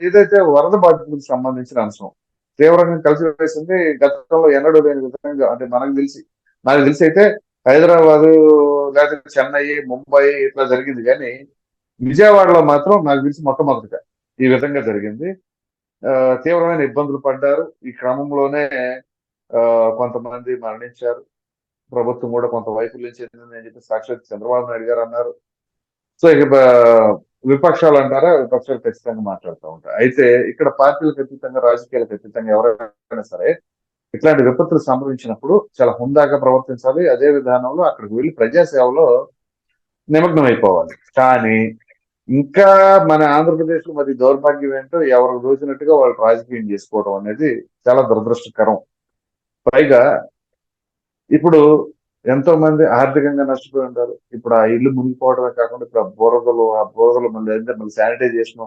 ఏదైతే వరద బాధితులకు సంబంధించిన అంశం తీవ్రంగా కలిసి వేసింది గతంలో ఎన్నడూ లేని విధంగా అంటే మనకు తెలిసి నాకు తెలిసి అయితే హైదరాబాద్ లేకపోతే చెన్నై ముంబై ఇట్లా జరిగింది. కానీ విజయవాడలో మాత్రం నాకు తెలిసి మొట్టమొదటిగా ఈ విధంగా జరిగింది. ఆ, తీవ్రమైన ఇబ్బందులు పడ్డారు. ఈ క్రమంలోనే ఆ, కొంతమంది మరణించారు. ప్రభుత్వం కూడా కొంత వైఫల్యం చెందిందని అని చెప్పి సాక్షాత్ చంద్రబాబు నాయుడు గారు అన్నారు. సో ఇక విపక్షాలు అంటారా విపక్షాలు ఖచ్చితంగా మాట్లాడుతూ ఉంటారు. అయితే ఇక్కడ పార్టీలకు అతీతంగా రాజకీయాలకు అతీతంగా ఎవరైనా సరే ఇట్లాంటి విపత్తులు సంభవించినప్పుడు చాలా హుందాగా ప్రవర్తించాలి. అదే విధానంలో అక్కడికి వెళ్ళి ప్రజాసేవలో నిమగ్నం అయిపోవాలి కానీ ఇంకా మన ఆంధ్రప్రదేశ్లో మరి దౌర్భాగ్యం ఏంటో ఎవరు దోచినట్టుగా వాళ్ళు రాజకీయం చేసుకోవడం అనేది చాలా దురదృష్టకరం. పైగా ఇప్పుడు ఎంతో మంది ఆర్థికంగా నష్టపోయి ఉంటారు. ఇప్పుడు ఆ ఇల్లు మునిగిపోవడమే కాకుండా ఇప్పుడు ఆ బురదలు ఆ బురదలు మళ్ళీ ఏంటంటే మళ్ళీ శానిటైజేషన్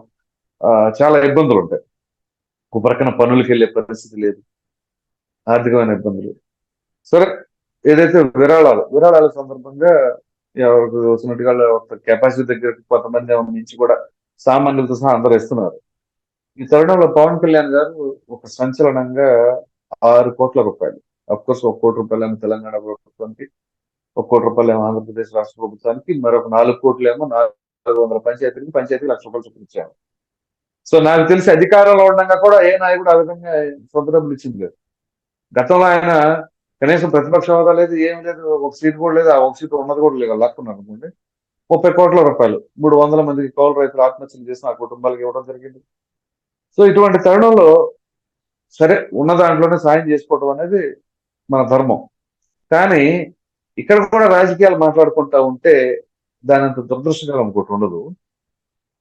చాలా ఇబ్బందులు ఉంటాయి. ఒక ప్రక్కన పనులకు వెళ్ళే పరిస్థితి లేదు. ఆర్థికమైన ఇబ్బందులు సరే ఏదైతే విరాళాలు విరాళాల సందర్భంగా ఎవరికి వచ్చినట్టుగా కెపాసిటీ దగ్గర కొంతమంది నుంచి కూడా సామాన్యులతో సహా అందరూ ఇస్తున్నారు ఈ తరుణంలో పవన్ కళ్యాణ్ గారు ఒక సంచలనంగా ఆరు కోట్ల రూపాయలు కోర్స్ ఒక కోటి రూపాయలు తెలంగాణ ప్రభుత్వానికి ఒక కోటి రూపాయలేమో ఆంధ్రప్రదేశ్ రాష్ట్ర ప్రభుత్వానికి మరొక నాలుగు కోట్లేమో నాలుగు వందల పంచాయతీలకి పంచాయతీ లక్ష రూపాయలు చొప్పున ఇచ్చాము సో నాకు తెలిసి అధికారంలో ఉండగా కూడా ఏ నాయకుడు ఆ విధంగా సొంత డబ్బులు ఇచ్చింది లేదు. గతంలో ఆయన కనీసం ప్రతిపక్ష హోదా లేదు ఏం లేదు ఒక సీట్ కూడా లేదు ఆ ఒక సీట్ ఉన్నది కూడా లేదు లాక్కున్నారు అనుకోండి. ముప్పై కోట్ల రూపాయలు మూడు వందల మందికి కౌలు రైతులు ఆత్మహత్యలు చేసిన ఆ కుటుంబాలకు ఇవ్వడం జరిగింది. సో ఇటువంటి తరుణంలో సరే ఉన్న దాంట్లోనే సాయం చేసుకోవడం అనేది మన ధర్మం. కానీ ఇక్కడ కూడా రాజకీయాలు మాట్లాడుకుంటా ఉంటే దాని అంత దురదృష్టకరం ఇంకోటి ఉండదు.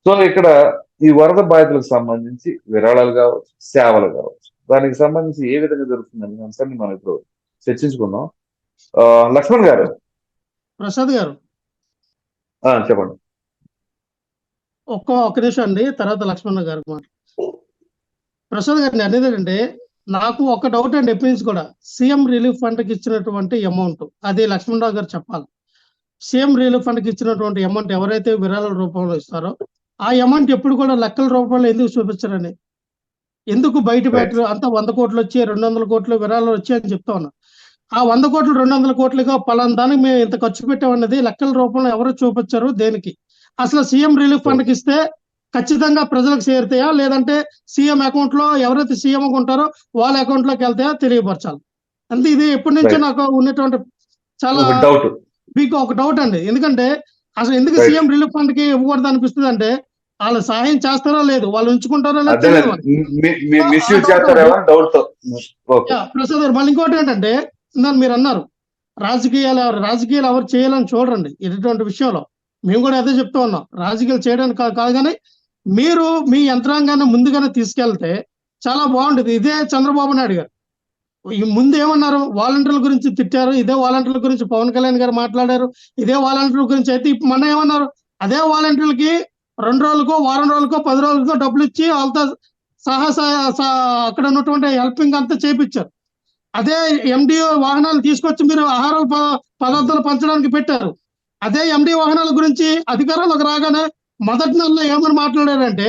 సో ఇక్కడ ఈ వరద బాధితులకు సంబంధించి విరాళాలు కావచ్చు సేవలు కావచ్చు. దానికి సంబంధించి ఏ విధంగా జరుగుతుందని అంశాన్ని మనం ఇప్పుడు చర్చించుకుందాం. ఆ, లక్ష్మణ్ గారు. ప్రసాద్ గారు. ఆ, చెప్పండి. ఒక్క ఒక్క నిమిషం అండి తర్వాత లక్ష్మణ గారు ప్రసాద్ గారు అనేది ఏంటంటే నాకు ఒక డౌట్ అండి ఎప్పటి నుంచి కూడా సీఎం రిలీఫ్ ఫండ్కి ఇచ్చినటువంటి అమౌంట్ అది లక్ష్మణరావు గారు చెప్పాలి. సీఎం రిలీఫ్ ఫండ్కి ఇచ్చినటువంటి అమౌంట్ ఎవరైతే విరాళాల రూపంలో ఇస్తారో ఆ అమౌంట్ ఎప్పుడు కూడా లెక్కల రూపంలో ఎందుకు చూపించరని ఎందుకు బయట పెట్టరు? అంత వంద కోట్లు వచ్చి రెండు వందల కోట్లు విరాళాలు వచ్చి అని చెప్తా ఉన్నా. ఆ వంద కోట్లు రెండు వందల కోట్లుగా పలానా దానికి మేము ఇంత ఖర్చు పెట్టామన్నది లెక్కల రూపంలో ఎవరు చూపించారు దేనికి? అసలు సీఎం రిలీఫ్ ఫండ్కి ఇస్తే ఖచ్చితంగా ప్రజలకు చేరుతాయా? లేదంటే సీఎం అకౌంట్లో ఎవరైతే సీఎం ఉంటారో వాళ్ళ అకౌంట్లోకి వెళ్తాయా తెలియపరచాలి. అంతే ఇది ఎప్పటి నుంచో. నాకు ఉన్నటువంటి చాలా మీకు ఒక డౌట్ అండి. ఎందుకంటే అసలు ఎందుకు. సీఎం రిలీఫ్ ఫండ్కి ఇవ్వకూడదు అనిపిస్తుంది అంటే వాళ్ళు సహాయం చేస్తారో లేదు వాళ్ళు ఉంచుకుంటారో ప్రసాద్ గారు మళ్ళీ ఇంకోటి ఏంటంటే ఇందాక మీరు అన్నారు రాజకీయాలు ఎవరు రాజకీయాలు ఎవరు చేయాలని చూడండి ఇటువంటి విషయంలో మేము కూడా అదే చెప్తా ఉన్నాం. రాజకీయాలు చేయడానికి కాదు కానీ మీరు మీ యంత్రాంగాన్ని ముందుగానే తీసుకెళ్తే చాలా బాగుంటుంది. ఇదే చంద్రబాబు నాయుడు గారు. ఈ ముందు ఏమన్నారు? వాలంటీర్ల గురించి తిట్టారు. ఇదే వాలంటీర్ల గురించి పవన్ కళ్యాణ్ గారు మాట్లాడారు. ఇదే వాలంటీర్ల గురించి అయితే ఇప్పుడు మొన్న ఏమన్నారు? అదే వాలంటీర్లకి రెండు రోజులకో వారం రోజులకో పది రోజులకో డబ్బులు ఇచ్చి వాళ్ళతో సహా అక్కడ ఉన్నటువంటి హెల్పింగ్ అంతా చేపించారు అదే ఎండిఓ వాహనాలు తీసుకొచ్చి మీరు ఆహార ప- పదార్థాలు పంచడానికి పెట్టారు. అదే ఎండి వాహనాల గురించి అధికారంలోకి రాగానే మొదటి నెలలో ఏమని మాట్లాడారంటే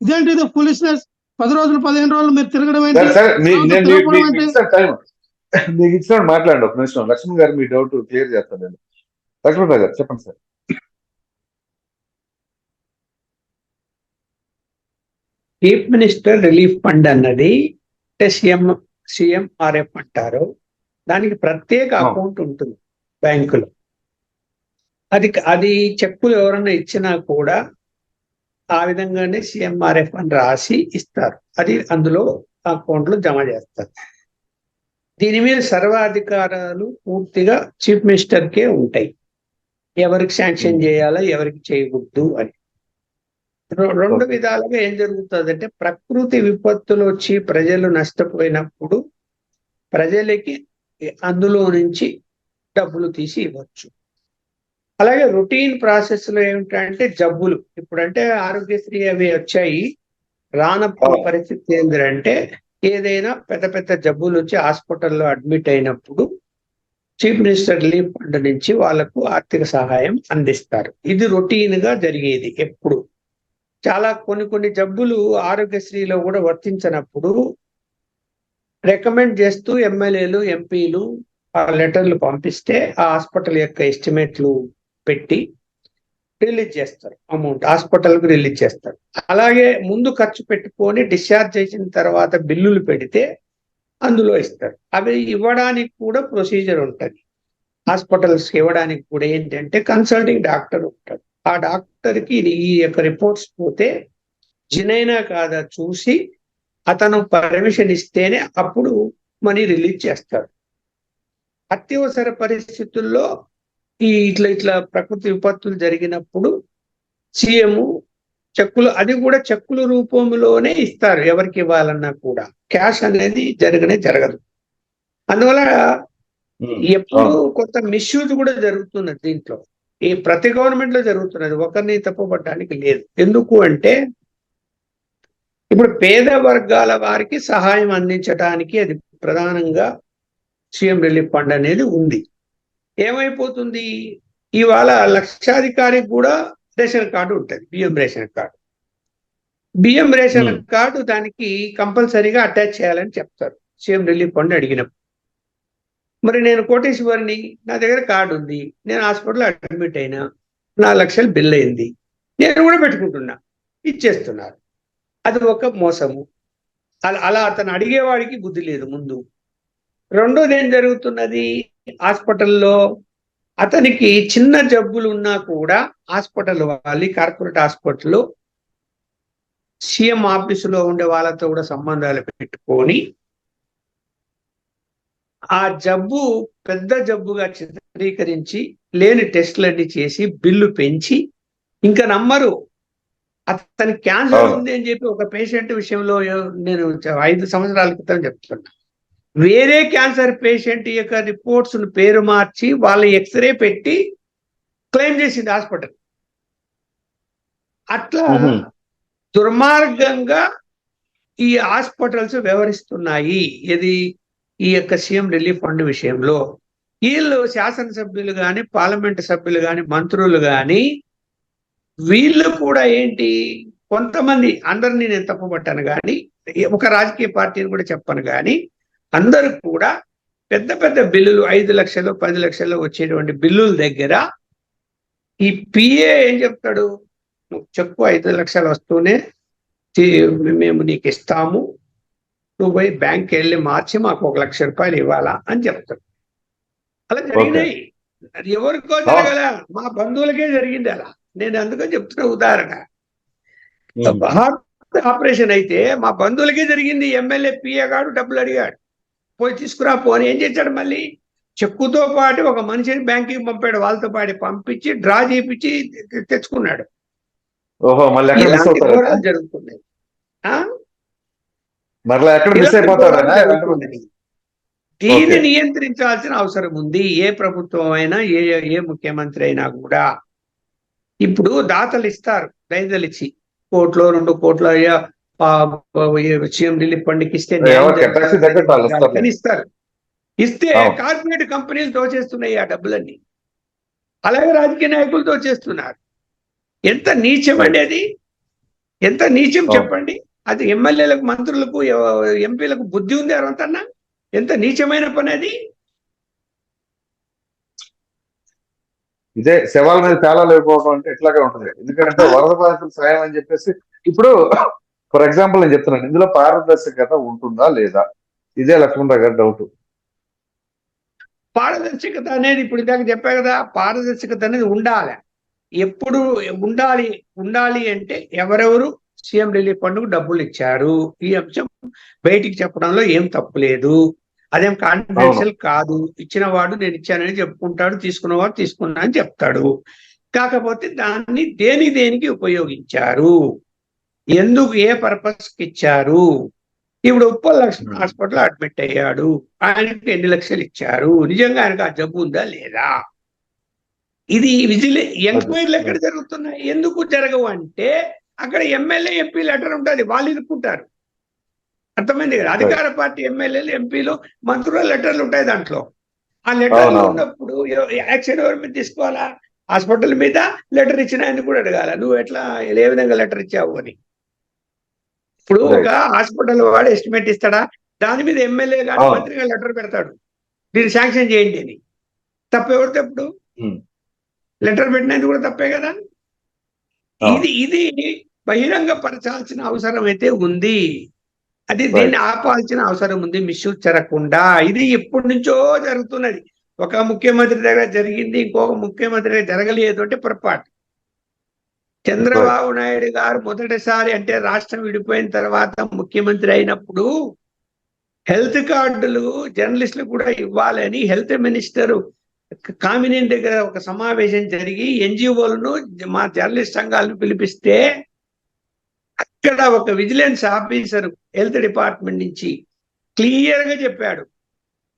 ఇదేంటి ఇది పోలీస్నెస్ పది రోజులు పదిహేను రోజులు మీరు తిరగడం మీకు ఇచ్చిన మాట్లాడండి ఒక నిమిషం. లక్ష్మణ్ గారు మీ డౌట్ క్లియర్ చేస్తాను నేను. లక్ష్మణ్ గారు చెప్పండి sir. Chief minister relief fund అన్నది అంటే సీఎం సిఎంఆర్ఎఫ్ అంటారు. దానికి ప్రత్యేక. అకౌంట్ ఉంటుంది బ్యాంకులో. అది అది చెక్కులు ఎవరన్నా ఇచ్చినా కూడా ఆ విధంగానే సిఎంఆర్ఎఫ్ అని రాసి ఇస్తారు. అది అందులో అకౌంట్లో జమ చేస్తారు. దీని మీద సర్వాధికారాలు పూర్తిగా చీఫ్ మినిస్టర్ కే ఉంటాయి. ఎవరికి శాంక్షన్ చేయాలా ఎవరికి చేయకూడదు అని. రెండు విధాలుగా ఏం జరుగుతుంది అంటే ప్రకృతి విపత్తులు వచ్చి ప్రజలు నష్టపోయినప్పుడు ప్రజలకి అందులో నుంచి డబ్బులు తీసి ఇవ్వచ్చు. అలాగే రొటీన్ ప్రాసెస్లో ఏమిటంటే జబ్బులు. ఇప్పుడంటే ఆరోగ్యశ్రీ అవి వచ్చాయి. రానప్పుడు ఆ. పరిస్థితి ఏంటంటే ఏదైనా పెద్ద పెద్ద జబ్బులు వచ్చి హాస్పిటల్లో అడ్మిట్ అయినప్పుడు చీఫ్ మినిస్టర్ రిలీఫ్ ఫండ్ నుంచి వాళ్ళకు ఆర్థిక సహాయం అందిస్తారు. ఇది రొటీన్గా జరిగేది ఎప్పుడు. చాలా కొన్ని కొన్ని జబ్బులు ఆరోగ్యశ్రీలో కూడా వర్తించినప్పుడు రికమెండ్ చేస్తూ ఎమ్మెల్యేలు ఎంపీలు ఆ లెటర్లు పంపిస్తే ఆ హాస్పిటల్ యొక్క ఎస్టిమేట్లు పెట్టి రిలీజ్ చేస్తారు. అమౌంట్ హాస్పిటల్కు రిలీజ్ చేస్తారు. అలాగే ముందు ఖర్చు పెట్టుకొని డిశ్చార్జ్ చేసిన తర్వాత బిల్లులు పెడితే అందులో ఇస్తారు. అవి ఇవ్వడానికి కూడా ప్రొసీజర్ ఉంటుంది. హాస్పిటల్స్ ఇవ్వడానికి కూడా ఏంటంటే కన్సల్టింగ్ డాక్టర్ ఉంటాడు. ఆ డాక్టర్కి ఈ యొక్క రిపోర్ట్స్ పోతే జినైనా కాదా చూసి అతను పర్మిషన్ ఇస్తేనే అప్పుడు మనీ రిలీజ్ చేస్తారు. అత్యవసర పరిస్థితుల్లో ఈ ఇట్లా ఇట్లా ప్రకృతి విపత్తులు జరిగినప్పుడు సీఎం చెక్కులు అది కూడా చెక్కుల రూపంలోనే ఇస్తారు ఎవరికి ఇవ్వాలన్నా కూడా. క్యాష్ అనేది జరగనే జరగదు. అందువల్ల ఎప్పుడు కొంత మిస్యూజ్ కూడా జరుగుతున్నది దీంట్లో. ఈ ప్రతి గవర్నమెంట్లో జరుగుతున్నది ఒకరిని తప్పుపట్టడానికి లేదు. ఎందుకు అంటే ఇప్పుడు పేద వర్గాల వారికి సహాయం అందించడానికి అది ప్రధానంగా సీఎం రిలీఫ్ ఫండ్ అనేది ఉంది. ఏమైపోతుంది? ఇవాళ లక్షాధికారికి కూడా రేషన్ కార్డు ఉంటుంది బియ్యం రేషన్ కార్డు. బియ్యం రేషన్. కార్డు దానికి కంపల్సరీగా అటాచ్ చేయాలని చెప్తారు. సీఎం రిలీఫ్ ఫండ్ అడిగినప్పుడు. మరి నేను కోటేశ్వరిని నా దగ్గర కార్డు ఉంది నేను హాస్పిటల్ అడ్మిట్ అయినా నాలుగు లక్షలు బిల్ అయింది నేను కూడా పెట్టుకుంటున్నా ఇచ్చేస్తున్నారు. అది ఒక మోసము. అలా అలా అతను అడిగేవాడికి బుద్ధి లేదు ముందు. రెండోది ఏం జరుగుతున్నది? హాస్పిటల్లో అతనికి చిన్న జబ్బులు ఉన్నా కూడా హాస్పిటల్ వాళ్ళు కార్పొరేట్ హాస్పిటల్లో సీఎం ఆఫీసులో ఉండే వాళ్ళతో కూడా సంబంధాలు పెట్టుకొని ఆ జబ్బు పెద్ద జబ్బుగా చిత్రీకరించి లేని టెస్టులన్నీ చేసి బిల్లు పెంచి ఇంకా నమ్మరు. అతని క్యాన్సర్. ఉంది అని చెప్పి ఒక పేషెంట్ విషయంలో నేను ఐదు సంవత్సరాల క్రితం చెప్తున్నా. వేరే క్యాన్సర్ పేషెంట్ యొక్క రిపోర్ట్స్ పేరు మార్చి వాళ్ళ ఎక్స్రే పెట్టి క్లెయిమ్ చేసింది హాస్పిటల్. అట్లా. దుర్మార్గంగా ఈ హాస్పిటల్స్ వ్యవహరిస్తున్నాయి. ఇది ఈ యొక్క సీఎం రిలీఫ్ ఫండ్ విషయంలో. వీళ్ళు శాసనసభ్యులు కానీ పార్లమెంట్ సభ్యులు కానీ మంత్రులు కానీ వీళ్ళు కూడా ఏంటి కొంతమంది అందరినీ నేను తప్పుపట్టాను కానీ ఒక రాజకీయ పార్టీని కూడా చెప్పను కానీ అందరూ కూడా పెద్ద పెద్ద బిల్లులు ఐదు లక్షలు పది లక్షలు వచ్చేటువంటి బిల్లుల దగ్గర ఈ పిఏ ఏం చెప్తాడు? నువ్వు చెప్పు ఐదు లక్షలు వస్తూనే మేము నీకు ఇస్తాము. నువ్వు పోయి బ్యాంక్ వెళ్ళి మార్చి మాకు ఒక లక్ష రూపాయలు ఇవ్వాలా అని చెప్తాడు. అలా జరిగినాయి. అది ఎవరికో జరగల. మా బంధువులకే జరిగింది అలా. నేను అందుకని చెప్తున్నా ఉదాహరణ. ఆపరేషన్ అయితే మా బంధువులకే జరిగింది. ఎమ్మెల్యే పిఏ గాడు డబ్బులు అడిగాడు. పోయి తీసుకురా పోని ఏం చేశాడు మళ్ళీ? చెక్కుతో పాటు ఒక మనిషిని బ్యాంకుకి పంపాడు. వాళ్ళతో పాటు పంపించి డ్రా చేయించి తెచ్చుకున్నాడు. ఓహో మళ్ళీ జరుగుతున్నాయి? మరలా ఎక్కడ మిస్. దీన్ని. నియంత్రించాల్సిన అవసరం ఉంది. ఏ ప్రభుత్వం అయినా ఏ ఏ ముఖ్యమంత్రి అయినా కూడా. ఇప్పుడు దాతలు ఇస్తారు. ఇచ్చి కోట్లో రెండు కోట్ల సీఎం రిలీఫ్ ఫండ్కి ఇస్తే ఇస్తారు. ఇస్తే. కార్పొరేట్ కంపెనీలు దోచేస్తున్నాయి ఆ డబ్బులన్నీ. అలాగే రాజకీయ నాయకులు దోచేస్తున్నారు ఎంత నీచం అండి అది ఎంత నీచం. చెప్పండి. అది ఎమ్మెల్యేలకు మంత్రులకు ఎంపీలకు బుద్ధి ఉంది అరంతన్నా ఎంత నీచమైన పని అది? ఇదే శవాల మీద తేలాలు అయిపోవడం అంటే ఇట్లాగే ఉంటుంది. ఎందుకంటే వరద బాధితులు సాయం అని చెప్పేసి ఇప్పుడు ఫర్ ఎగ్జాంపుల్ నేను చెప్తున్నాను ఇందులో పారదర్శకత ఉంటుందా లేదా? ఇదే లక్ష్మణరావు గారి డౌట్ పారదర్శకత అనేది ఇప్పుడు ఇందాక చెప్పా కదా పారదర్శకత అనేది ఉండాలి. ఎప్పుడు ఉండాలి ఉండాలి అంటే ఎవరెవరు సీఎం రిలీఫ్ ఫండ్కు డబ్బులు ఇచ్చారు ఈ అంశం బయటికి చెప్పడంలో ఏం తప్పు లేదు. అదేం కాన్ఫిడెన్షియల్ కాదు. ఇచ్చిన వాడు నేను ఇచ్చానని చెప్పుకుంటాడు తీసుకున్నవాడు తీసుకున్నా అని చెప్తాడు. కాకపోతే దాన్ని దేని దేనికి ఉపయోగించారు? ఎందుకు ఏ పర్పస్కి ఇచ్చారు? ఇప్పుడు Uppal Laxman Hmm. Hospital admit అయ్యాడు. ఆయనకి ఎన్ని లక్షలు ఇచ్చారు? నిజంగా ఆయనకు ఆ జబ్బు ఉందా లేదా? ఇది విజిలే ఎంక్వైరీలు ఎక్కడ జరుగుతున్నాయి? ఎందుకు జరగవు అంటే అక్కడ ఎమ్మెల్యే ఎంపీ లెటర్ ఉంటుంది. వాళ్ళు ఇరుక్కుంటారు. అర్థమైంది కదా? అధికార పార్టీ ఎమ్మెల్యేలు ఎంపీలు మంత్రుల లెటర్లు ఉంటాయి దాంట్లో. ఆ లెటర్లు. ఉన్నప్పుడు యాక్షన్ ఎవరి మీద తీసుకోవాలా? హాస్పిటల్ మీద లెటర్ ఇచ్చిన ఆయన కూడా అడగాల? నువ్వు ఎట్లా ఏ విధంగా లెటర్ ఇచ్చావు అని? ఇప్పుడు. ఒక హాస్పిటల్ వాడు ఎస్టిమేట్ ఇస్తాడా? దాని మీద ఎమ్మెల్యే అవును. మంత్రి గారు లెటర్ పెడతాడు. దీన్ని శాంక్షన్ చేయండి అని. తప్పెవరు తప్పుడు Hmm. లెటర్ పెట్టినది కూడా తప్పే కదా. ఇది ఇది బహిరంగ పరచాల్సిన అవసరం అయితే ఉంది. అది దీన్ని ఆపాల్సిన అవసరం ఉంది. మిస్యూజ్ జరగకుండా ఇది ఎప్పటి నుంచో జరుగుతున్నది. ఒక ముఖ్యమంత్రి దగ్గర జరిగింది ఇంకొక ముఖ్యమంత్రి దగ్గర జరగలేదు అంటే పొరపాటు. చంద్రబాబు నాయుడు గారు మొదటిసారి అంటే రాష్ట్రం విడిపోయిన తర్వాత ముఖ్యమంత్రి అయినప్పుడు హెల్త్ కార్డులు జర్నలిస్టులు కూడా ఇవ్వాలని హెల్త్ మినిస్టర్ కామినేని దగ్గర ఒక సమావేశం జరిగి ఎన్జిఓలను మా జర్నలిస్ట్ సంఘాలను పిలిపిస్తే అక్కడ ఒక విజిలెన్స్ ఆఫీసర్ హెల్త్ డిపార్ట్మెంట్ నుంచి క్లియర్గా చెప్పాడు.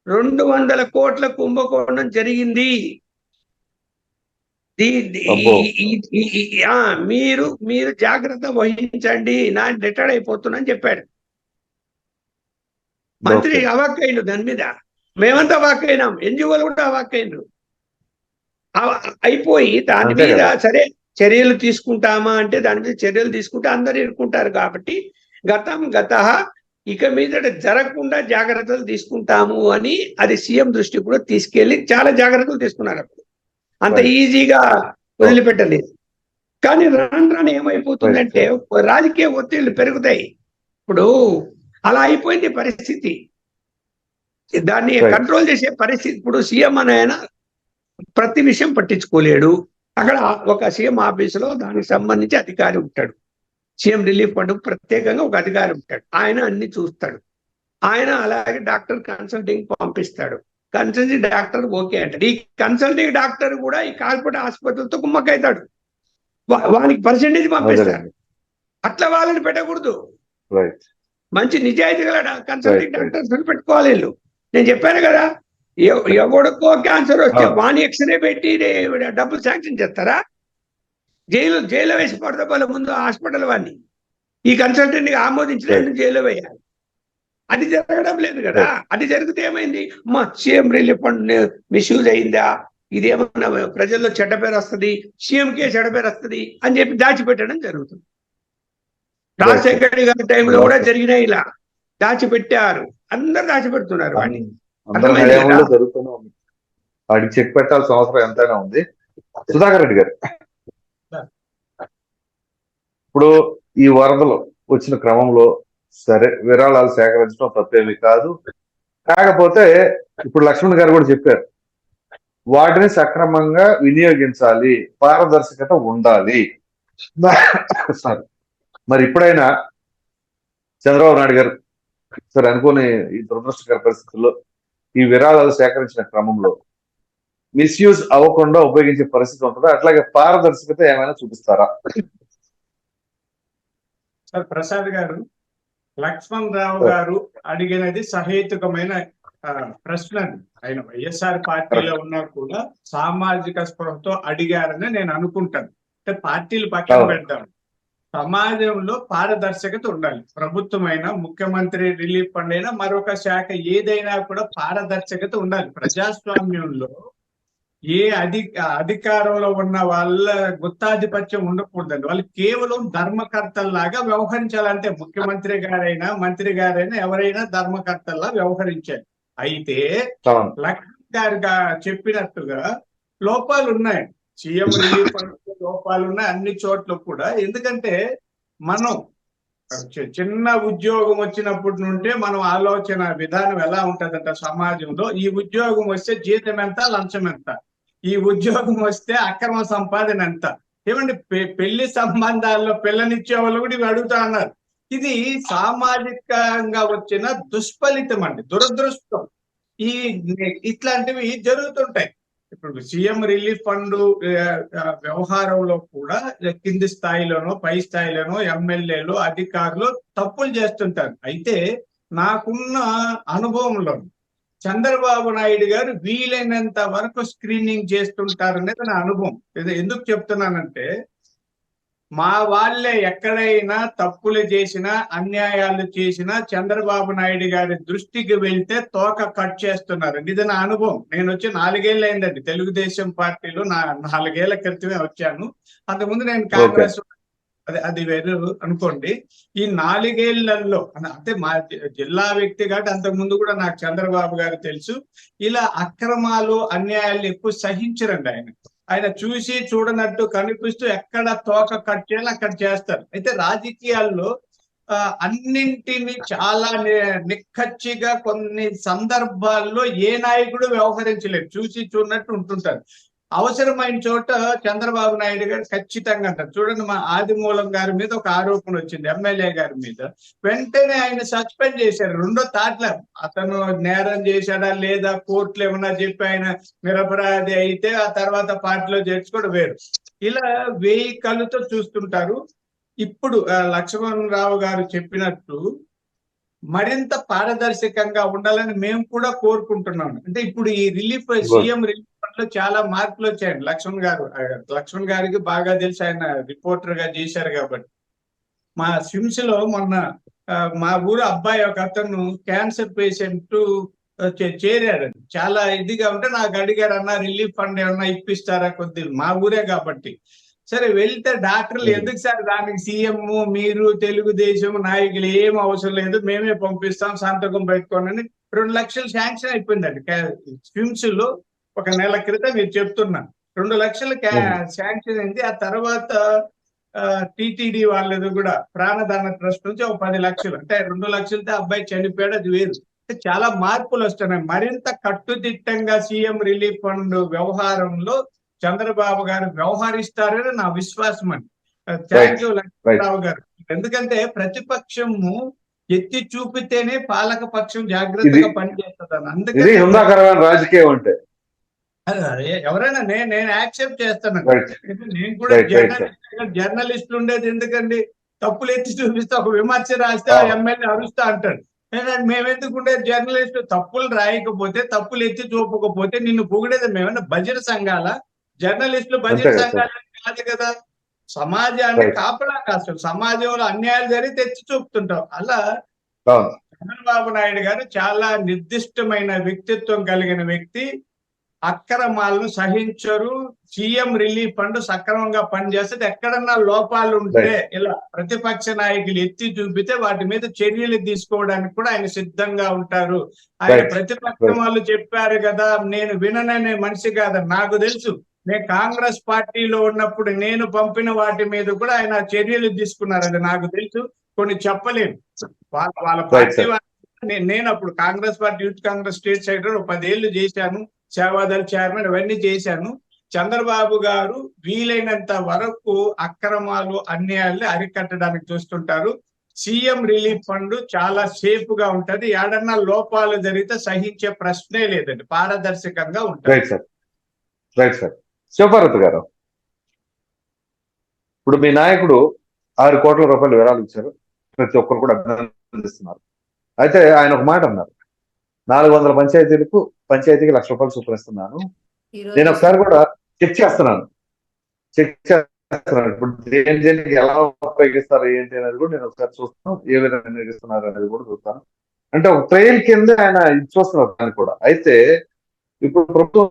రెండు వందల కోట్ల కుంభకోణం జరిగింది దీ- దీ- అబ్బో. ఈ- ఈ- ఈ- ఈ- ఆ, మీరు మీరు జాగ్రత్త వహించండి. నా రిటైర్డ్ అయిపోతున్నా చెప్పాడు. మంత్రి Okay. అవాక్కైండు దాని మీద. మేమంతా అవాక్కైనాం. ఎన్జిఓలు కూడా అవాక్కైండ్రు. అవ- అయిపోయి దాని మీద. సరే చర్యలు తీసుకుంటామా అంటే దాని మీద చర్యలు తీసుకుంటే అందరు ఇరుకుంటారు కాబట్టి గతం గత ఇక మీద జరగకుండా జాగ్రత్తలు తీసుకుంటాము అని అది సీఎం దృష్టికి కూడా తీసుకెళ్ళి చాలా జాగ్రత్తలు తీసుకున్నారు అప్పుడు. అంత. ఈజీగా వదిలిపెట్టలేదు. కానీ రాను రాను ఏమైపోతుందంటే రాజకీయ ఒత్తిళ్ళు పెరుగుతాయి. ఇప్పుడు అలా అయిపోయింది పరిస్థితి. దాన్ని. కంట్రోల్ చేసే పరిస్థితి ఇప్పుడు సీఎం అని ఆయన ప్రతి విషయం పట్టించుకోలేడు. అక్కడ ఒక సీఎం ఆఫీసులో దానికి సంబంధించి అధికారి ఉంటాడు. సీఎం రిలీఫ్ ఫండ్ ప్రత్యేకంగా ఒక అధికారి ఉంటాడు. ఆయన అన్ని చూస్తాడు. ఆయన అలాగే డాక్టర్ కన్సల్టింగ్ పంపిస్తాడు. కన్సల్టింగ్ డాక్టర్ ఓకే అంటాడు ఈ కన్సల్టింగ్ డాక్టర్ కూడా ఈ కార్పొరేట్ ఆసుపత్రులతో కుమ్మక్కవుతాడు వా- వానికి పర్సెంటేజ్ అదేలేండి. అట్లా వాళ్ళని పెట్టకూడదు. మంచి నిజాయితీ గల కన్సల్టింగ్. డాక్టర్స్ పెట్టుకోవాలి వీళ్ళు. నేను చెప్పాను కదా ఎవ- ఎవడికో క్యాన్సర్ వస్తే. వాణి ఎక్స్రే పెట్టి డబ్బులు శాంక్షన్ చేస్తారా? జైలు జైల్లో వేసి పడతా వాళ్ళ ముందు హాస్పిటల్ వాడిని ఈ కన్సల్టెంట్ ఆమోదించిన జైల్లో వేయాలి. అది జరగడం లేదు కదా. అది జరిగితే ఏమైంది? మా సీఎం రిలీఫ్ ఫండ్ మిస్యూజ్ అయిందా? ఇది ఏమన్నా ప్రజల్లో చెడ్డ పేరు వస్తుంది? సీఎంకే చెడ్డ పేరు వస్తుంది? అని చెప్పి దాచిపెట్టడం జరుగుతుంది. రాజశేఖర్ రెడ్డి గారి టైంలో కూడా జరిగినాయి ఇలా. దాచిపెట్టారు. అందరు దాచిపెడుతున్నారు వాడిని వాడికి చెక్ పెట్టాల్సిన అవసరం ఎంతైనా ఉంది. సుధాకర్ రెడ్డి గారు. ఇప్పుడు ఈ వరదలు వచ్చిన క్రమంలో సరే విరాళాలు సేకరించడం తప్పేమి కాదు. కాకపోతే ఇప్పుడు లక్ష్మణ్ గారు కూడా చెప్పారు వాటిని సక్రమంగా వినియోగించాలి పారదర్శకత ఉండాలి. సారీ. మరి ఇప్పుడైనా చంద్రబాబు నాయుడు గారు సరే అనుకోని ఈ దురదృష్టకర పరిస్థితుల్లో ఈ విరాళాలు సేకరించిన క్రమంలో మిస్యూజ్ అవ్వకుండా ఉపయోగించే పరిస్థితి ఉంటుందా? అట్లాగే పారదర్శకత ఏమైనా చూపిస్తారా? ప్రసాద్ గారు లక్ష్మణ్ రావు గారు అడిగినది సహేతుకమైన ప్రశ్న. ఆయన వైఎస్ఆర్ పార్టీలో ఉన్నా కూడా సామాజిక స్పృహతో అడిగారని నేను అనుకుంటాను అంటే పార్టీలు పక్కన అవును. పెడతాం సమాజంలో పారదర్శకత ఉండాలి ప్రభుత్వమైన ముఖ్యమంత్రి రిలీఫ్ ఫండ్ అయినా మరొక శాఖ ఏదైనా కూడా పారదర్శకత ఉండాలి ప్రజాస్వామ్యంలో ఏ అధి అధికారంలో ఉన్న వాళ్ళ గుత్తాధిపత్యం ఉండకూడదండి. వాళ్ళు కేవలం ధర్మకర్తల్లాగా వ్యవహరించాలంటే ముఖ్యమంత్రి గారైనా మంత్రి గారైనా ఎవరైనా ధర్మకర్తల్లా వ్యవహరించాలి. అయితే లక్ష్మణ్ గారు చెప్పినట్టుగా లోపాలు ఉన్నాయి. సీఎం రిలీఫ్ లోపాలు ఉన్నాయి అన్ని చోట్ల కూడా. ఎందుకంటే మనం చిన్న ఉద్యోగం వచ్చినప్పటి నుండే మనం ఆలోచన విధానం ఎలా ఉంటదంట సమాజంలో? ఈ ఉద్యోగం వస్తే జీతం ఎంత లంచం ఎంత? ఈ ఉద్యోగం వస్తే అక్రమ సంపాదన ఎంత ఏమండి పె- పెళ్ళి సంబంధాల్లో పిల్లనిచ్చే వాళ్ళు కూడా ఇవి అడుగుతా అన్నారు ఇది సామాజికంగా వచ్చిన దుష్ఫలితం అండి దురదృష్టం. ఈ ఇట్లాంటివి జరుగుతుంటాయి. ఇప్పుడు సీఎం రిలీఫ్ ఫండ్ వ్యవహారంలో కూడా కింది స్థాయిలోనో పై స్థాయిలోనో ఎమ్మెల్యేలు అధికారులు తప్పులు చేస్తుంటారు. అయితే నాకున్న అనుభవంలో చంద్రబాబు నాయుడు గారు వీలైనంత వరకు స్క్రీనింగ్ చేస్తుంటారు అనేది నా అనుభవం. ఇది ఎందుకు చెప్తున్నానంటే మా వాళ్ళే ఎక్కడైనా తప్పులు చేసినా అన్యాయాలు చేసినా చంద్రబాబు నాయుడు గారి దృష్టికి వెళ్తే తోక కట్ చేస్తున్నారు. ఇది నా అనుభవం. నేను వచ్చి నాలుగేళ్ళు అయిందండి తెలుగుదేశం పార్టీలో నా నాలుగేళ్ళ క్రితమే వచ్చాను. అంతకుముందు నేను కాంగ్రెస్ అది అది వేరే అనుకోండి. ఈ నాలుగేళ్ళలో అంటే మా జిల్లా వ్యక్తి కాబట్టి అంతకు ముందు కూడా నాకు చంద్రబాబు గారు తెలుసు. ఇలా అక్రమాలు అన్యాయాలు ఎక్కువ సహించరండి ఆయన. ఆయన చూసి చూడనట్టు కనిపిస్తూ ఎక్కడ తోక కట్ చేయాలి అక్కడ చేస్తారు. అయితే రాజకీయాల్లో ఆ, అన్నింటిని చాలా నిక్కచ్చిగా కొన్ని సందర్భాల్లో ఏ నాయకుడు వ్యవహరించలేరు చూసి చూడనట్టు ఉంటుంటారు. అవసరమైన చోట చంద్రబాబు నాయుడు గారు ఖచ్చితంగా అంటారు. చూడండి మా ఆదిమూలం గారి మీద ఒక ఆరోపణ వచ్చింది ఎమ్మెల్యే గారి మీద. వెంటనే ఆయన సస్పెండ్ చేశారు. రెండో తాట్ల అతను నేరం చేశాడా లేదా కోర్టులు ఏమన్నా చెప్పి ఆయన నిరపరాధి అయితే ఆ తర్వాత పార్టీలో చేర్చుకోవడం వేరు. ఇలా వేయి కళ్ళుతో చూస్తుంటారు. ఇప్పుడు లక్ష్మణరావు గారు చెప్పినట్టు మరింత పారదర్శకంగా ఉండాలని మేము కూడా కోరుకుంటున్నాం అంటే ఇప్పుడు ఈ రిలీఫ్ సీఎం రిలీఫ్ ఫండ్లో చాలా మార్పులు వచ్చాయండి. లక్ష్మణ్ గారు లక్ష్మణ్ గారికి బాగా తెలిసి ఆయన రిపోర్టర్గా చేశారు కాబట్టి. మా సిమ్స్లో మొన్న మా ఊరు అబ్బాయి ఒక అతను క్యాన్సర్ పేషెంట్ చేరాడు చాలా ఇదిగా ఉంటే నాకు అడిగారు అన్న రిలీఫ్ ఫండ్ ఏమన్నా ఇప్పిస్తారా? కొద్ది మా ఊరే కాబట్టి. సరే వెళ్తే డాక్టర్లు. ఎందుకు సార్ దానికి సీఎం మీరు తెలుగుదేశం నాయకులు ఏం అవసరం లేదు మేమే పంపిస్తాం సంతకం పెట్టుకోనని రెండు లక్షలు శాంక్షన్ అయిపోయిందండి. స్విమ్స్లో ఒక నెల క్రితం మీరు చెప్తున్నా. రెండు లక్షలు. శాంక్షన్ అయింది. ఆ తర్వాత టిటిడి వాళ్ళది కూడా ప్రాణదాన ట్రస్ట్ నుంచి ఒక పది లక్షలు. అంటే రెండు లక్షలతో అబ్బాయి చనిపోయాడు అది వేరు. అంటే చాలా మార్పులు వస్తున్నాయి. మరింత కట్టుదిట్టంగా సీఎం రిలీఫ్ ఫండ్ వ్యవహారంలో చంద్రబాబు గారు వ్యవహరిస్తారని నా విశ్వాసం అండి. థ్యాంక్ యూ లక్ష్మణరావు గారు. ఎందుకంటే ప్రతిపక్షము ఎత్తి చూపితేనే పాలక పక్షం జాగ్రత్తగా పనిచేస్తుంది అందుకని రాజకీయం అంటే. అదే, ఎవరైనా నేను నేను యాక్సెప్ట్ చేస్తాను నేను కూడా జర్నలిస్ట్ ఉండేది ఎందుకండి? తప్పులు ఎత్తి చూపిస్తే ఒక విమర్శ రాస్తే. ఎమ్మెల్యే అరుస్తా అంటాడు. మేమెందుకు ఉండేది జర్నలిస్ట్? తప్పులు రాయకపోతే తప్పులు ఎత్తి చూపకపోతే నిన్ను పొగిడేది మేమన్నా భజన సంఘాల? జర్నలిస్టులు కదా, సంఘాలు కాదు కదా. సమాజాన్ని. కాపలా కాస్తారు సమాజంలో అన్యాయాలు జరిగితే ఎత్తి చూపుతుంటాం. అలా చంద్రబాబు నాయుడు గారు చాలా నిర్దిష్టమైన వ్యక్తిత్వం కలిగిన వ్యక్తి. అక్రమాలను సహించరు. సీఎం రిలీఫ్ ఫండ్ సక్రమంగా పనిచేస్తే ఎక్కడన్నా లోపాలు ఉంటే ఇలా ప్రతిపక్ష నాయకులు ఎత్తి చూపితే వాటి మీద చర్యలు తీసుకోవడానికి కూడా ఆయన సిద్ధంగా ఉంటారు. ఆయన. ప్రతిపక్షం వాళ్ళు చెప్పారు కదా నేను వినననే మనిషి కాదు నాకు తెలుసు. నేను కాంగ్రెస్ పార్టీలో ఉన్నప్పుడు నేను పంపిన వాటి మీద కూడా ఆయన చర్యలు తీసుకున్నారు అది నాకు తెలుసు. కొన్ని చెప్పలేను. వాళ్ళ వాళ్ళ పార్టీ నేను అప్పుడు Congress party youth Congress state secretary ఒక పదేళ్ళు చేశాను. సేవాదళ చైర్మన్ అవన్నీ చేశాను. చంద్రబాబు గారు వీలైనంత వరకు అక్రమాలు అన్యాయాలు అరికట్టడానికి చూస్తుంటారు. సీఎం రిలీఫ్ ఫండ్ చాలా సేఫ్గా ఉంటది. ఏడన్నా లోపాలు జరిగితే సహించే ప్రశ్నే లేదండి. పారదర్శకంగా ఉంటుంది. రైట్ సార్ శివపార్వతి గారు ఇప్పుడు మీ నాయకుడు ఆరు కోట్ల రూపాయలు విరాళం ఇచ్చారు. ప్రతి ఒక్కరు కూడా అభినందిస్తున్నారు. అయితే ఆయన ఒక మాట అన్నారు. నాలుగు వందల పంచాయతీలకు పంచాయతీకి లక్ష రూపాయలు చూపిస్తున్నాను. నేను ఒకసారి కూడా చెక్ చేస్తున్నాను. చెక్ చేస్తున్నాను. ఇప్పుడు దేని దేనికి ఎలా ఉపయోగిస్తారు ఏంటి అనేది కూడా నేను ఒకసారి చూస్తాను. ఏ విధంగా నిర్వహిస్తున్నారు అనేది కూడా చూస్తాను. అంటే ఒక ట్రైల్ కింద ఆయన చూస్తున్నారు దాన్ని కూడా. అయితే ఇప్పుడు ప్రభుత్వం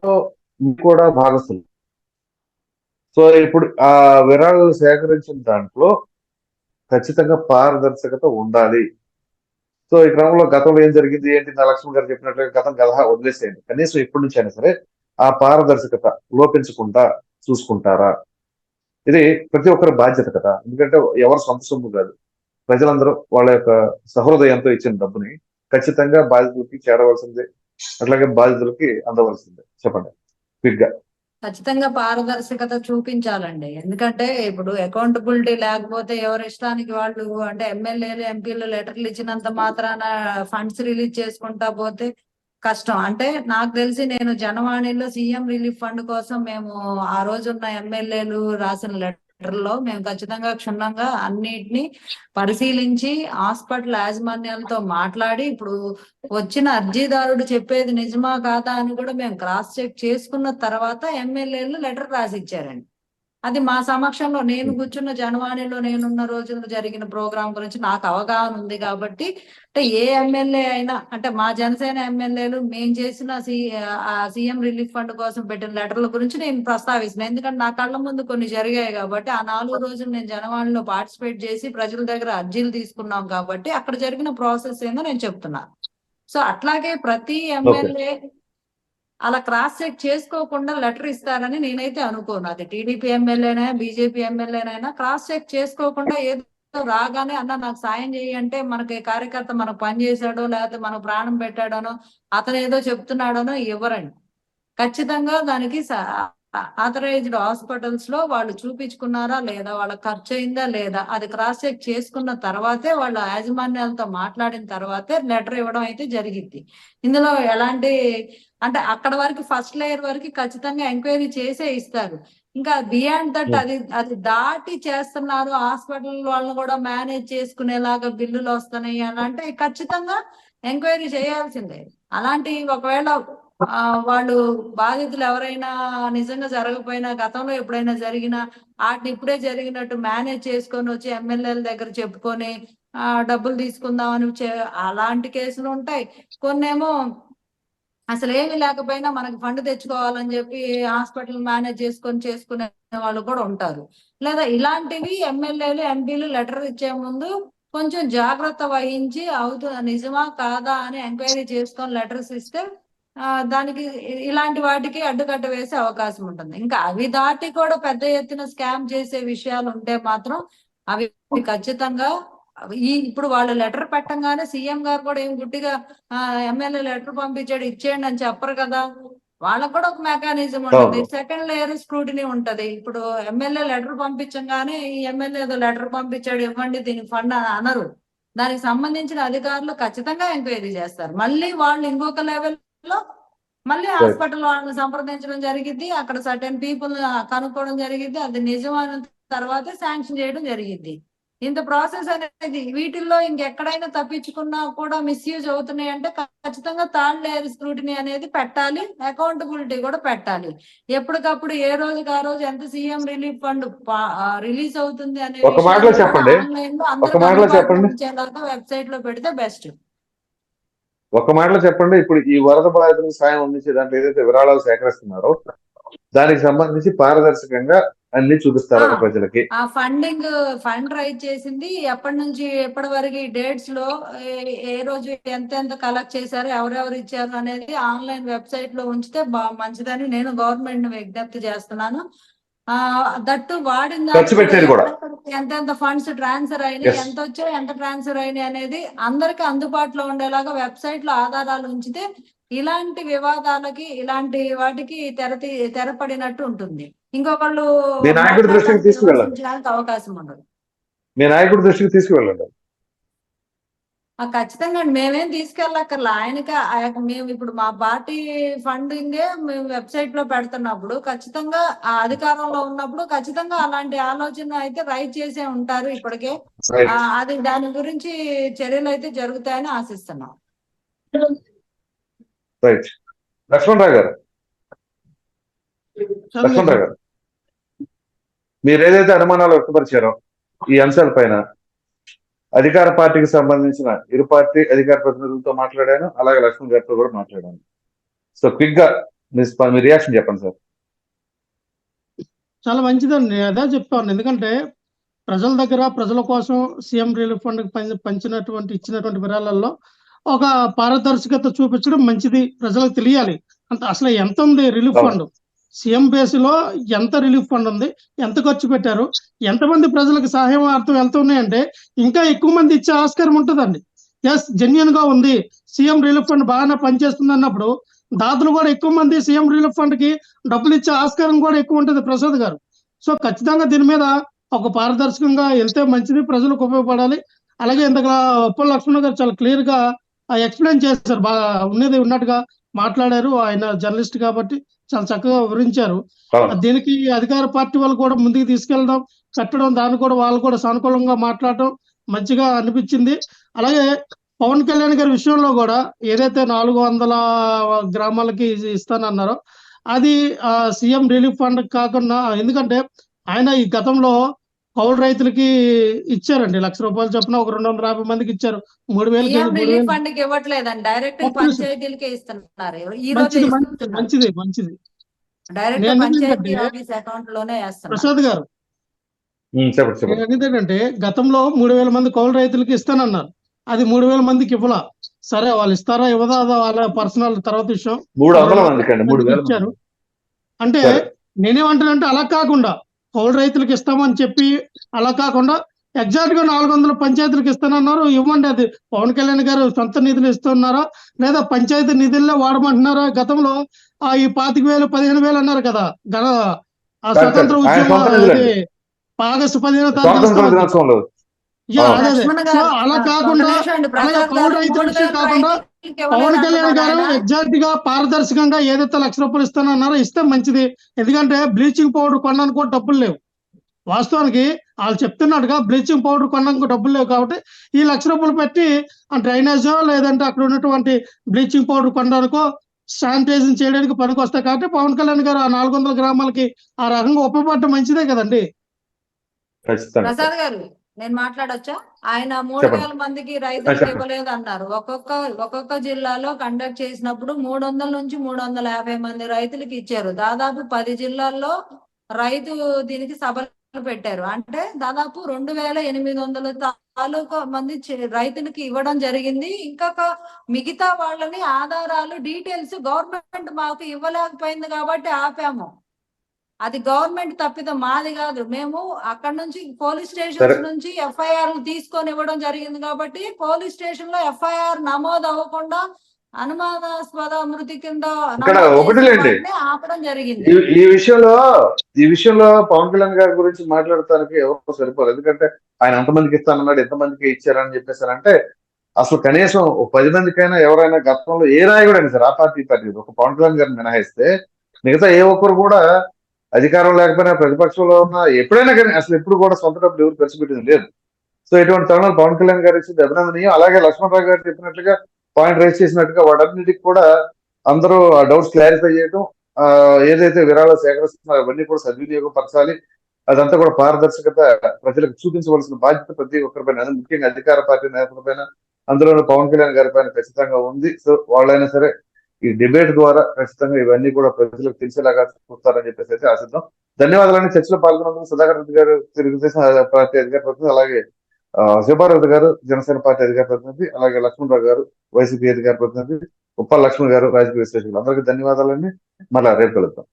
కూడా భాగస్థులు సో ఇప్పుడు ఆ విరాళాలు సేకరించిన దాంట్లో ఖచ్చితంగా పారదర్శకత ఉండాలి. సో ఈ క్రమంలో గతంలో ఏం జరిగింది? ఏంటి? నా లక్ష్మణ్ గారు చెప్పినట్లుగా గతం గదా వదిలేసేయండి. కనీసం ఇప్పటి నుంచి అయినా సరే ఆ పారదర్శకత లోపించకుండా చూసుకుంటారా? ఇది ప్రతి ఒక్కరి బాధ్యత కదా. ఎందుకంటే ఎవరు సొంత సొమ్ము కాదు. ప్రజలందరూ వాళ్ళ యొక్క సహృదయంతో ఇచ్చిన డబ్బుని ఖచ్చితంగా బాధితులకి చేరవలసిందే. అట్లాగే బాధితులకి అందవలసిందే. చెప్పండి. క్విక్గా ఖచ్చితంగా పారదర్శకత చూపించాలండి. ఎందుకంటే ఇప్పుడు అకౌంటబిలిటీ లేకపోతే ఎవరి ఇష్టానికి వాళ్ళు అంటే ఎమ్మెల్యేలు ఎంపీలు లెటర్లు ఇచ్చినంత మాత్రాన ఫండ్స్ రిలీజ్ చేసుకుంటా పోతే కష్టం. అంటే నాకు తెలిసి నేను జనవాణిలో సీఎం రిలీఫ్ ఫండ్ కోసం మేము ఆ రోజున్న ఎమ్మెల్యేలు రాసిన లెటర్ లెటర్లో మేము ఖచ్చితంగా క్షుణ్ణంగా అన్నిటిని పరిశీలించి హాస్పిటల్ యాజమాన్యాలతో మాట్లాడి ఇప్పుడు వచ్చిన అర్జీదారుడు చెప్పేది నిజమా కాదా అని కూడా మేము క్రాస్ చెక్ చేసుకున్న తర్వాత ఎమ్మెల్యేలు లెటర్ రాసి ఇచ్చారండి అది మా సమక్షంలో నేను కూర్చున్న జనవాణిలో నేనున్న రోజుల్లో జరిగిన ప్రోగ్రాం గురించి నాకు అవగాహన ఉంది కాబట్టి అంటే ఏ ఎమ్మెల్యే అయినా అంటే మా జనసేన ఎమ్మెల్యేలు మేము చేసిన సీఎం రిలీఫ్ ఫండ్ కోసం పెట్టిన లెటర్ల గురించి నేను ప్రస్తావిస్తున్నాను ఎందుకంటే నా కళ్ళ ముందు కొన్ని జరిగాయి కాబట్టి ఆ నాలుగు రోజులు నేను జనవాణిలో పార్టిసిపేట్ చేసి ప్రజల దగ్గర అర్జీలు తీసుకున్నాం కాబట్టి అక్కడ జరిగిన ప్రాసెస్ ఏందో నేను చెప్తున్నాను సో అట్లాగే ప్రతి ఎమ్మెల్యే అలా క్రాస్ చెక్ చేసుకోకుండా లెటర్ ఇస్తారని నేనైతే అనుకోను. అది టీడీపీ ఎమ్మెల్యేనైనా బీజేపీ ఎమ్మెల్యేనైనా క్రాస్ చెక్ చేసుకోకుండా ఏదో రాగానే అన్న నాకు సాయం చేయి అంటే మనకి కార్యకర్త మనకు పని చేశాడో లేకపోతే మనకు ప్రాణం పెట్టాడనో అతను ఏదో చెప్తున్నాడనో ఇవ్వరండి ఖచ్చితంగా దానికి ఆథరైజ్డ్ హాస్పిటల్స్లో వాళ్ళు చూపించుకున్నారా లేదా? వాళ్ళ ఖర్చు అయిందా లేదా? అది క్రాస్ చెక్ చేసుకున్న తర్వాతే వాళ్ళ యాజమాన్యాలతో మాట్లాడిన తర్వాతే లెటర్ ఇవ్వడం అయితే జరిగింది ఇందులో ఎలాంటి అంటే అక్కడ వరకు ఫస్ట్ లేయర్ వరకు ఖచ్చితంగా ఎంక్వైరీ చేసే ఇస్తారు. ఇంకా బియాండ్ దట్ అది అది దాటి చేస్తున్నారు హాస్పిటల్ వాళ్ళని కూడా మేనేజ్ చేసుకునేలాగా బిల్లులు వస్తున్నాయి అని అంటే ఖచ్చితంగా ఎంక్వైరీ చేయాల్సిందే. అలాంటి ఒకవేళ వాళ్ళు బాధితులు ఎవరైనా నిజంగా జరగకపోయినా గతంలో ఎప్పుడైనా జరిగినా వాటిని ఇప్పుడే జరిగినట్టు మేనేజ్ చేసుకొని వచ్చి ఎమ్మెల్యేల దగ్గర చెప్పుకొని ఆ డబ్బులు తీసుకుందామని అని అలాంటి కేసులు ఉంటాయి. కొన్నేమో అసలు ఏమి లేకపోయినా మనకి ఫండ్ తెచ్చుకోవాలని చెప్పి హాస్పిటల్ మేనేజ్ చేసుకొని చేసుకునే వాళ్ళు కూడా ఉంటారు. లేదా ఇలాంటివి ఎమ్మెల్యేలు ఎంపీలు లెటర్ ఇచ్చే ముందు కొంచెం జాగ్రత్త వహించి అవుతు నిజమా కాదా అని ఎంక్వైరీ చేసుకొని లెటర్స్ ఇస్తే దానికి ఇలాంటి వాటికి అడ్డుకట్ట వేసే అవకాశం ఉంటుంది. ఇంకా అవి దాటి కూడా పెద్ద ఎత్తున స్కామ్ చేసే విషయాలు ఉంటే మాత్రం అవి ఖచ్చితంగా ఈ ఇప్పుడు వాళ్ళు లెటర్ పెట్టంగానే సీఎం గారు కూడా ఏం గుట్టిగా ఎమ్మెల్యే లెటర్ పంపించాడు ఇచ్చేయండి అని చెప్పరు కదా. వాళ్ళకు కూడా ఒక మెకానిజం ఉంటుంది. సెకండ్ లేయర్ స్క్రూటినీ ఉంటది. ఇప్పుడు ఎమ్మెల్యే లెటర్ పంపించంగానే ఈ ఎమ్మెల్యే ఏదో లెటర్ పంపించాడు ఇవ్వండి దీనికి ఫండ్ అని అనరు. దానికి సంబంధించిన అధికారులు ఖచ్చితంగా ఎంక్వైరీ చేస్తారు. మళ్ళీ వాళ్ళు ఇంకొక లెవెల్ లో మళ్ళీ హాస్పిటల్ వాళ్ళని సంప్రదించడం జరిగింది అక్కడ సర్టెన్ పీపుల్ కనుక్కోవడం జరిగింది అది నిజమైన తర్వాత శాంక్షన్ చేయడం జరిగింది ఇంత ప్రాసెస్ అనేది వీటిల్లో ఇంకెక్కడైనా తప్పించుకున్నా కూడా మిస్యూజ్ అవుతున్నాయి అంటే ఖచ్చితంగా థర్డ్ లేయర్ స్క్రూటినీ అనేది పెట్టాలి. అకౌంటబిలిటీ కూడా పెట్టాలి. ఎప్పటికప్పుడు ఏ రోజుకి ఆ రోజు ఎంత సీఎం రిలీఫ్ ఫండ్ రిలీజ్ అవుతుంది అనే ఒక మాటలో చెప్పండి. ఆన్లైన్లో ఒక మాటలో చెప్పండి. వెబ్సైట్లో పెడితే బెస్ట్. ఒక మాటలో చెప్పండి ఇప్పుడు ఈ వరద బాధితులకు సాయం అందించే దాంట్లో ఏదైతే విరాళాలు సేకరిస్తున్నారో దానికి సంబంధించి పారదర్శకంగా అన్ని చూపిస్తారు. ప్రజలకి ఆ ఫండింగ్ ఫండ్ రైజ్ చేసింది ఎప్పటి నుంచి ఎప్పటి వరకు డేట్స్లో ఏ- రోజు ఎంత ఎంత కలెక్ట్ చేశారు ఎవరెవరు ఇచ్చారు అనేది ఆన్లైన్ వెబ్సైట్లో ఉంచితే మంచిదని నేను గవర్నమెంట్ విజ్ఞప్తి చేస్తున్నాను ఆ దట్టు వాడిన ఖర్చు పెట్టేది కూడా. ఎంత ఎంత ఫండ్స్ ట్రాన్స్ఫర్ అయినాయి. ఎంత వచ్చాయి ఎంత ట్రాన్స్ఫర్ అయినాయి అనేది అందరికి అందుబాటులో ఉండేలాగా వెబ్సైట్లో ఆధారాలు ఉంచితే ఇలాంటి వివాదాలకి ఇలాంటి వాటికి తెర తీ- తెరపడినట్టు ఉంటుంది. ఇంకొకళ్ళు అవకాశం ఉండదు. మీ నాయకుడి దృష్టికి తీసుకువెళ్ళండి. ఖచ్చితంగా అండి. మేమేం తీసుకెళ్ళక్కర్లా. ఆయనకి ఆయన- మేము ఇప్పుడు మా పార్టీ ఫండింగే మేము వెబ్సైట్లో పెడుతున్నప్పుడు ఖచ్చితంగా ఆ అధికారంలో ఉన్నప్పుడు ఖచ్చితంగా అలాంటి ఆలోచన అయితే రైట్ చేసే ఉంటారు ఇప్పటికే. ఆ, అది దాని గురించి చర్యలు అయితే జరుగుతాయని ఆశిస్తున్నాం. రైట్. లక్ష్మణరావు గారు. లక్ష్మణరావు గారు. మీరు ఏదైతే అనుమానాలు వ్యక్తపరిచారో ఈ అంశాలపైన అధికార పార్టీకి సంబంధించిన ఇరు పార్టీ అధికార ప్రతినిధులతో మాట్లాడాను. అలాగే లక్ష్మణ్ గారితో కూడా మాట్లాడాను. సో క్విక్గా మీ రియాక్షన్ చెప్పండి సార్. చాలా మంచిదండి. నేను అదే చెప్తాను. ఎందుకంటే ప్రజల దగ్గర ప్రజల కోసం సీఎం రిలీఫ్ ఫండ్ పంచినటువంటి ఇచ్చినటువంటి విరాళాల్లో ఒక పారదర్శకత చూపించడం మంచిది ప్రజలకు తెలియాలి. అంత అసలు ఎంత ఉంది రిలీఫ్. ఫండ్? సీఎం బేస్లో ఎంత రిలీఫ్ ఫండ్ ఉంది ఎంత ఖర్చు పెట్టారు ఎంతమంది ప్రజలకు సహాయం అర్థం వెళ్తున్నాయంటే ఇంకా ఎక్కువ మంది ఇచ్చే ఆస్కారం ఉంటుందండి. ఎస్ జెన్యున్గా ఉంది. సీఎం రిలీఫ్ ఫండ్ బాగానే పనిచేస్తుంది అన్నప్పుడు దాతలు కూడా ఎక్కువ మంది సీఎం రిలీఫ్ ఫండ్కి డబ్బులు ఇచ్చే ఆస్కారం కూడా ఎక్కువ ఉంటుంది ప్రసాద్ గారు. సో ఖచ్చితంగా దీని మీద ఒక పారదర్శకంగా వెళ్తే మంచిది ప్రజలకు ఉపయోగపడాలి. అలాగే ఇంతగా ఉప్పల లక్ష్మణ్ గారు చాలా క్లియర్గా ఎక్స్ప్లెయిన్ చేశారు. బాగా ఉన్నది ఉన్నట్టుగా మాట్లాడారు. ఆయన జర్నలిస్ట్ కాబట్టి చాలా చక్కగా వివరించారు. దీనికి అధికార పార్టీ వాళ్ళు కూడా ముందుకు తీసుకెళ్ళడం కట్టడం దాన్ని కూడా వాళ్ళు కూడా సానుకూలంగా మాట్లాడటం మంచిగా అనిపించింది. అలాగే పవన్ కళ్యాణ్ గారి విషయంలో కూడా ఏదైతే నాలుగు వందల గ్రామాలకి ఇస్తానన్నారో అది సీఎం రిలీఫ్ ఫండ్ కాకుండా ఎందుకంటే ఆయన ఈ గతంలో కౌలు రైతులకి ఇచ్చారండి. లక్ష రూపాయలు చొప్పున ఒక రెండు వందల యాభై మందికి ఇచ్చారు. మూడు వేలు. ఇవ్వట్లేదండి. డైరెక్ట్ ఒక్క నిమిషం. పంచాయతీలకే ఇస్తున్నారు. ఈ రోజు మంచిది మంచిది డైరెక్ట్ పంచాయతీ ఆఫీస్ అకౌంట్లోనే ప్రసాద్ గారు ఏంటంటే గతంలో మూడు వేల మంది కౌలు రైతులకి ఇస్తానన్నారు. అది మూడు వేల మందికి ఇవ్వలా. సరే వాళ్ళు ఇస్తారా ఇవ్వదా అదో వాళ్ళ పర్సనల్ తర్వాత విషయం. ఇచ్చారు. అంటే. నేనేమంటానంటే అలా కాకుండా కౌలు రైతులకు ఇస్తామని చెప్పి అలా కాకుండా ఎగ్జాక్ట్గా నాలుగు వందల పంచాయతీలకు ఇస్తానన్నారు. ఇవ్వండి అది పవన్ కళ్యాణ్ గారు సొంత నిధులు ఇస్తున్నారా లేదా పంచాయతీ నిధుల్లో వాడమంటున్నారా? గతంలో ఆ ఈ పాతిక వేలు పదిహేను వేలు అన్నారు కదా గత ఆ స్వతంత్ర ఉద్యమ ఆగస్టు పదిహేనో అలా కాకుండా విషయం కాకుండా పవన్ కళ్యాణ్ గారు. ఎగ్జాక్ట్గా పారదర్శకంగా ఏదైతే లక్ష రూపాయలు ఇస్తానన్నారో ఇస్తే మంచిది. ఎందుకంటే బ్లీచింగ్ పౌడర్ కొనడానికి కూడా డబ్బులు లేవు. వాస్తవానికి వాళ్ళు చెప్తున్నట్టుగా బ్లీచింగ్ పౌడర్ కొనడానికి డబ్బులు లేవు కాబట్టి ఈ లక్ష రూపాయలు పెట్టి ఆ డ్రైనేజో లేదంటే అక్కడ ఉన్నటువంటి బ్లీచింగ్ పౌడర్ కొనడానికో శానిటైజింగ్ చేయడానికి పనికి వస్తాయి కాబట్టి పవన్ కళ్యాణ్ గారు ఆ నాలుగు వందల గ్రామాలకి ఆ రకంగా ఉపయోగపడటం మంచిదే కదండి. ప్రసాద్ గారు నేను మాట్లాడొచ్చా? ఆయన మూడు. వేల మందికి రైతులకు. ఇవ్వలేదు అన్నారు ఒక్కొక్క ఒక్కొక్క జిల్లాలో కండక్ట్ చేసినప్పుడు మూడు వందల నుంచి మూడు వందల యాభై మంది రైతులకు ఇచ్చారు. దాదాపు పది జిల్లాల్లో రైతు దీనికి సభలు పెట్టారు. అంటే దాదాపు రెండు వేల ఎనిమిది వందల తాలూకా మంది రైతులకి ఇవ్వడం జరిగింది. ఇంకొక మిగతా వాళ్ళని ఆధారాలు డీటెయిల్స్ గవర్నమెంట్ మాకు ఇవ్వలేకపోయింది కాబట్టి ఆపాము. అది గవర్నమెంట్ తప్పిదం మాది కాదు. మేము అక్కడ నుంచి పోలీస్ స్టేషన్స్ సరే. నుంచి ఎఫ్ఐఆర్ తీసుకొని ఇవ్వడం జరిగింది కాబట్టి పోలీస్ స్టేషన్లో ఎఫ్ఐఆర్ నమోదు అవ్వకుండా అనుమానాస్పద మృతి కింద ఆపడం జరిగింది. ఈ ఈ విషయంలో ఈ విషయంలో పవన్ కళ్యాణ్ గారి గురించి మాట్లాడటానికి ఎవరు సరిపోరు. ఎందుకంటే ఆయన ఎంతమందికి ఇస్తానన్నాడు ఎంతమందికి ఇచ్చారని చెప్పేసారంటే అసలు కనీసం ఒక పది మందికైనా ఎవరైనా గతంలో ఏ నాయకుడు అయినా సరే. ఆ పార్టీ పార్టీ. ఒక పవన్ కళ్యాణ్ గారిని మినహాయిస్తే మిగతా ఏ ఒక్కరు కూడా అధికారం లేకపోయినా ప్రతిపక్షంలో ఉన్న ఎప్పుడైనా కానీ అసలు ఎప్పుడు కూడా సొంత డబ్బులు ఎవరు ఖర్చు పెట్టింది లేదు. సో ఇటువంటి తరుణాలు పవన్ కళ్యాణ్ గారు ఇచ్చింది అభినందనీయం. అలాగే లక్ష్మణరావు గారు చెప్పినట్లుగా పాయింట్ రైజ్ చేసినట్టుగా వాటన్నిటికి కూడా అందరూ ఆ డౌట్స్ క్లారిఫై చేయడం ఆ ఏదైతే విరాళాలు సేకరిస్తున్నారో అవన్నీ కూడా సద్వినియోగపరచాలి. అదంతా కూడా పారదర్శకత ప్రజలకు చూపించవలసిన బాధ్యత ప్రతి ఒక్కరిపైన అది ముఖ్యంగా అధికార పార్టీ నేతలపైన అందులోనూ పవన్ కళ్యాణ్ గారి పైన ఖచ్చితంగా ఉంది. సో వాళ్ళైనా సరే ఈ డిబేట్ ద్వారా ఖచ్చితంగా ఇవన్నీ కూడా ప్రజలకు తెలిసేలాగా చూస్తారని చెప్పేసి అయితే ఆశిద్దాం. ధన్యవాదాలని చర్చలో పాల్గొన్నందుకు సుధాకర్ రెడ్డి గారు తెలుగుదేశం పార్టీ అధికార ప్రతినిధి అలాగే ఆ, గారు జనసేన పార్టీ అధికార ప్రతినిధి అలాగే లక్ష్మణరావు గారు వైసీపీ అధికార ప్రతినిధి ఉప్పల్ లక్ష్మణ్ గారు రాజకీయ విశ్లేషకులు. అందరికీ ధన్యవాదాలండి. మళ్ళీ రేపు కలుద్దాం.